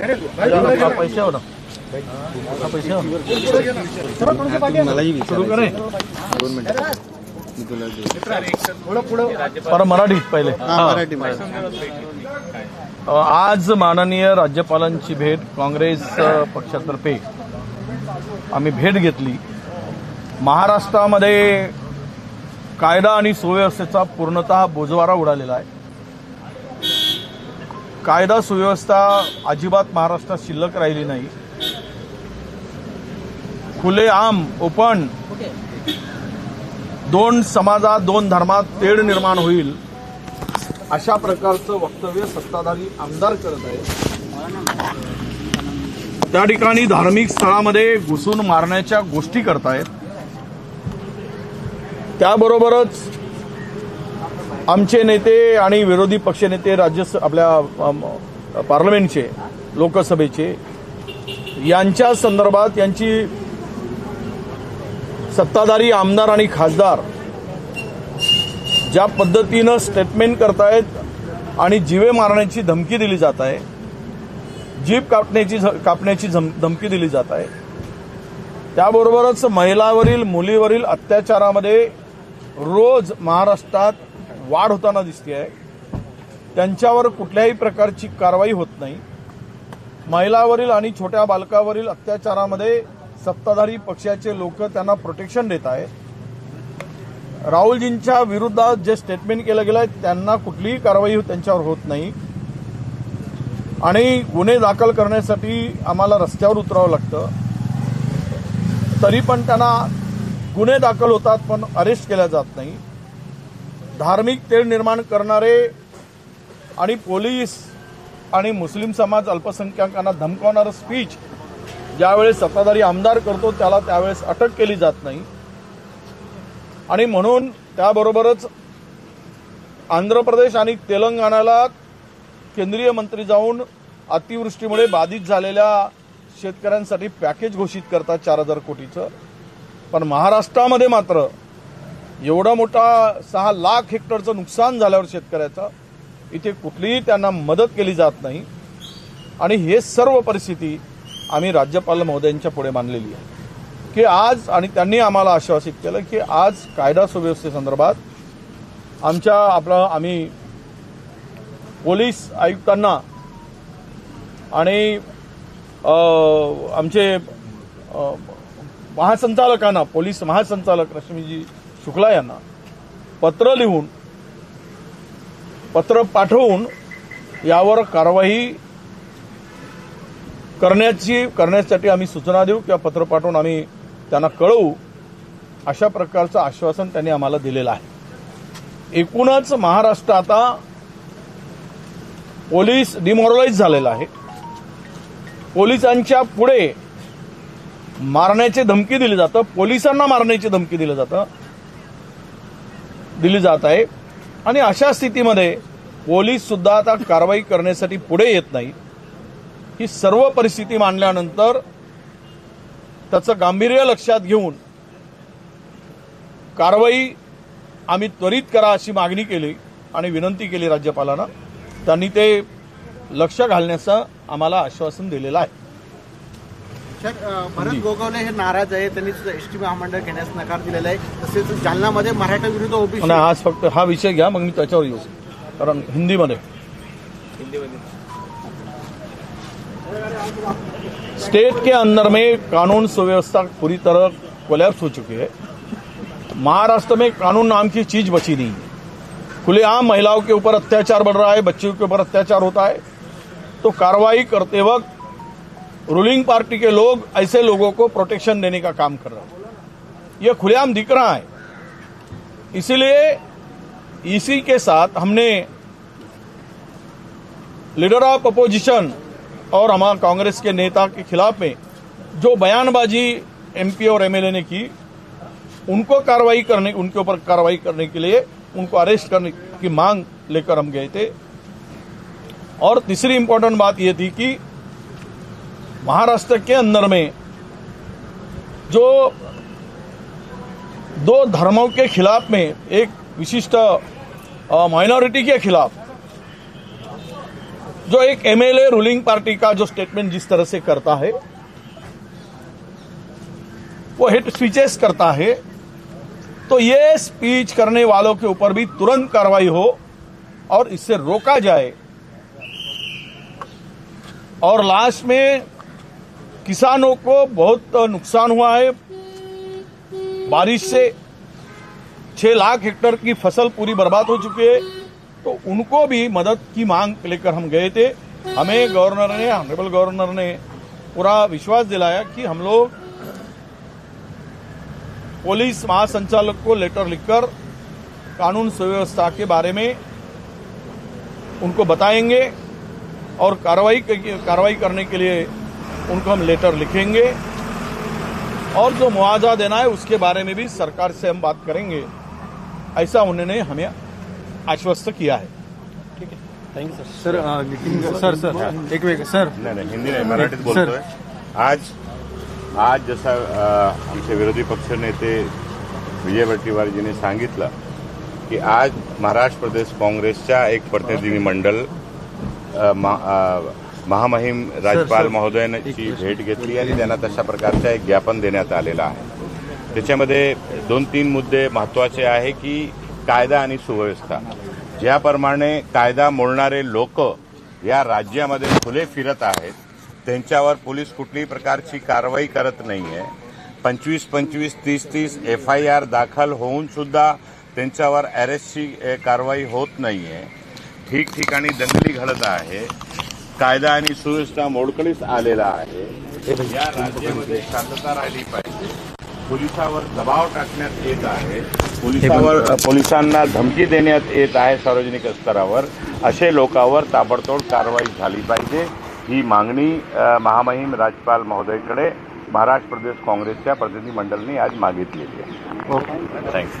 पैसे हो ना पैसे हो. सुरू करे बरं मराठीत पहिले आज माननीय राज्यपालांची भेट काँग्रेस पक्षातर्फे. आम्ही भेट घेतली. महाराष्ट्रामध्ये कायदा आणि सुव्यवस्थेचा पूर्णतः बोजवारा उडालेला आहे. कायदा सुव्यवस्था अजिबात महाराष्ट्रात शिल्लक राहिली नाही. खुले आम ओपन. दोन समाजात दोन धर्मात तेढ निर्माण होईल अशा प्रकारचं वक्तव्य सत्ताधारी आमदार करत आहे त्या ठिकाणी धार्मिक स्थळामध्ये घुसून मारण्याच्या गोष्टी करतायत. त्याबरोबरच आमचे नेते आणि विरोधी पक्षनेते राज्य आपल्या पार्लमेंटचे लोकसभेचे यांच्या संदर्भात यांची सत्ताधारी आमदार आणि खासदार ज्या पद्धतीनं स्टेटमेंट करतायत आणि जिवे मारण्याची धमकी दिली जात आहे जीप कापण्याची कापण्याची धमकी दिली जात आहे त्याबरोबरच महिलावरील मुलीवरील अत्याचारामध्ये रोज महाराष्ट्रात वाढ होताना दिसते आहे त्यांच्यावर कुठल्याही प्रकारची कारवाई होत नाही. महिलावरील आणि छोट्या बालकावरील अत्याचारामध्ये सत्ताधारी पक्षाचे लोक त्यांना प्रोटेक्शन देत आहेत. राहुलजींच्या विरोधात जे स्टेटमेंट केलं गेलं आहे त्यांना कुठलीही कारवाई त्यांच्यावर होत नाही. आणि गुन्हे दाखल करण्यासाठी आम्हाला रस्त्यावर उतरावं लागतं. तरी पण त्यांना गुन्हे दाखल होतात पण अरेस्ट केल्या जात नाही. धार्मिक तेढ निर्माण करणारे आणि पोलीस आणि मुस्लिम समाज अल्पसंख्याकांना धमकावणारं स्पीच ज्यावेळेस सत्ताधारी आमदार करतो त्याला त्यावेळेस अटक केली जात नाही. आणि म्हणून त्याबरोबरच आंध्र प्रदेश आणि तेलंगणाला केंद्रीय मंत्री जाऊन अतिवृष्टीमुळे बाधित झालेल्या शेतकऱ्यांसाठी पॅकेज घोषित करतात चार हजार कोटीचं. पण महाराष्ट्रामध्ये मात्र एवढा मोठा सहा लाख हेक्टरचं नुकसान झाल्यावर शेतकऱ्याचं इथे कुठलीही त्यांना मदत केली जात नाही. आणि हे सर्व परिस्थिती आम्ही राज्यपाल महोदयांच्या पुढे मांडलेली आहे. की आज आणि त्यांनी आम्हाला आश्वासित केलं की आज कायदा सुव्यवस्थेसंदर्भात आमच्या आपलं आम्ही पोलीस आयुक्तांना आणि आमचे महासंचालकांना पोलीस महासंचालक रश्मीजी शुक्ला यांना. पत्र लिहून पत्र पाठवून यावर कारवाई करण्याची करण्यासाठी आम्ही सूचना देऊ किंवा पत्र पाठवून आम्ही त्यांना कळवू अशा प्रकारचं आश्वासन त्यांनी आम्हाला दिलेलं आहे. एकूणच महाराष्ट्र आता पोलीस डिमॉरलाइज झालेला आहे. पोलिसांच्या पुढे मारण्याची धमकी दिली जातं पोलिसांना मारण्याची धमकी दिली जातं दिली जात आहे. आणि अशा स्थितीमध्ये पोलीस सुद्धा आता कारवाई करण्यासाठी पुढे येत नाही. ही सर्व परिस्थिती मांडल्यानंतर त्याचं गांभीर्य लक्षात घेऊन कारवाई आम्ही त्वरित करा अशी मागणी केली आणि विनंती केली राज्यपालांना. त्यांनी ते लक्ष घालण्याचं आम्हाला आश्वासन दिलेलं आहे. सर भरत गोगावले हे नाराज आहे त्यांनी एस टी महामंडळ घेण्यास नकार दिलेला आहे. तसेच जालनामध्ये मराठा विरुद्ध ओबीसी. आज फक्त हा विषय घ्या मग मी त्याच्यावर येऊ. कारण हिंदीमध्ये. स्टेट के अंदर में कानून सुव्यवस्था पूरी तरह कोलैप्स हो चुकी है। महाराष्ट्र में कानून नाम की चीज बची नहीं है। खुलेआम महिलाओं के ऊपर अत्याचार बढ़ रहा है बच्चियों के ऊपर अत्याचार होता है। तो कार्रवाई करते वक्त रूलिंग पार्टी के लोग ऐसे लोगों को प्रोटेक्शन देने का काम कर रहे हैं। यह खुलेआम दिख रहा है। इसीलिए इसी के साथ हमने लीडर ऑफ़ अपोजिशन और हमारे कांग्रेस के नेता के खिलाफ में जो बयानबाजी एमपी और एमएलए ने की, उनको कार्रवाई करने, उनके ऊपर कार्रवाई करने के लिए उनको अरेस्ट करने की मांग लेकर हम गए थे। और तीसरी इंपॉर्टेंट बात यह थी कि महाराष्ट्र के अंदर में जो दो धर्मों के खिलाफ में एक विशिष्ट माइनॉरिटी के खिलाफ जो एक एमएलए रूलिंग पार्टी का जो स्टेटमेंट जिस तरह से करता है, वो हिट स्पीचेस करता है तो ये स्पीच करने वालों के ऊपर भी तुरंत कार्रवाई हो और इससे रोका जाए। और लास्ट में किसानों को बहुत नुकसान हुआ है। बारिश से छह लाख हेक्टर की फ़सल पूरी बर्बाद हो चुकी है। तो उनको भी मदद की मांग लेकर हम गए थे। हमें गवर्नर ने ऑनरेबल गवर्नर ने पूरा विश्वास दिलाया कि हम लोग पुलिस महासंचालक को लेटर लिखकर कानून सुव्यवस्था के बारे में उनको बताएँगे और कार्रवाई कार्रवाई करने के लिए उनको हम लेटर लिखेंगे। और जो मुआवजा देना है उसके बारे में भी सरकार से हम बात करेंगे। ऐसा उन्होंने हमें आश्वस्त किया है। सर अ, नितीन सर सर एक वेग सर नाही नाही हिंदी नाही मराठीत बोलतोय। आज आज जसा आमचे विरोधी पक्ष नेते विजय वट्टीवारजींनी सांगितलं की आज महाराष्ट्र प्रदेश काँग्रेसच्या एक प्रतिनिधी मंडळ अ, मा- अ, महामहिम राज्यपाल. महोदयांची भेट घेतली आणि त्यांना तशा प्रकारचं एक ज्ञापन देण्यात आलेलं आहे. त्याच्यामध्ये दोन तीन मुद्दे महत्त्वाचे आहे की कायदा आणि सुव्यवस्था. ज्याप्रमाणे कायदा मोडणारे लोक या राज्यामध्ये खुले फिरत आहेत त्यांच्यावर पोलीस कुठल्याही प्रकारची कारवाई करत नाहीये. पंचवीस पंचवीस तीस तीस एफ आय आर दाखल होऊन सुद्धा त्यांच्यावर अरेस्टची कारवाई होत नाहीये. ठिकठिकाणी दंगली घडत आहे. कायदा आणि सुव्यवस्था मोडकळीस आलेला आहे. या राज्यामध्ये शांतता राहिली पाहिजे. पोलिसावर दबाव टाकण्यात येत आहे. पोलिसावर पोलिसांना धमकी देण्यात येत आहे सार्वजनिक स्तरावर. असे लोकांवर ताबडतोब कारवाई झाली पाहिजे. ही मागणी महामहिम राज्यपाल महोदयकडे महाराष्ट्र प्रदेश काँग्रेसच्या प्रतिनिधी मंडळाने आज मागितलेली आहे. थँक्यू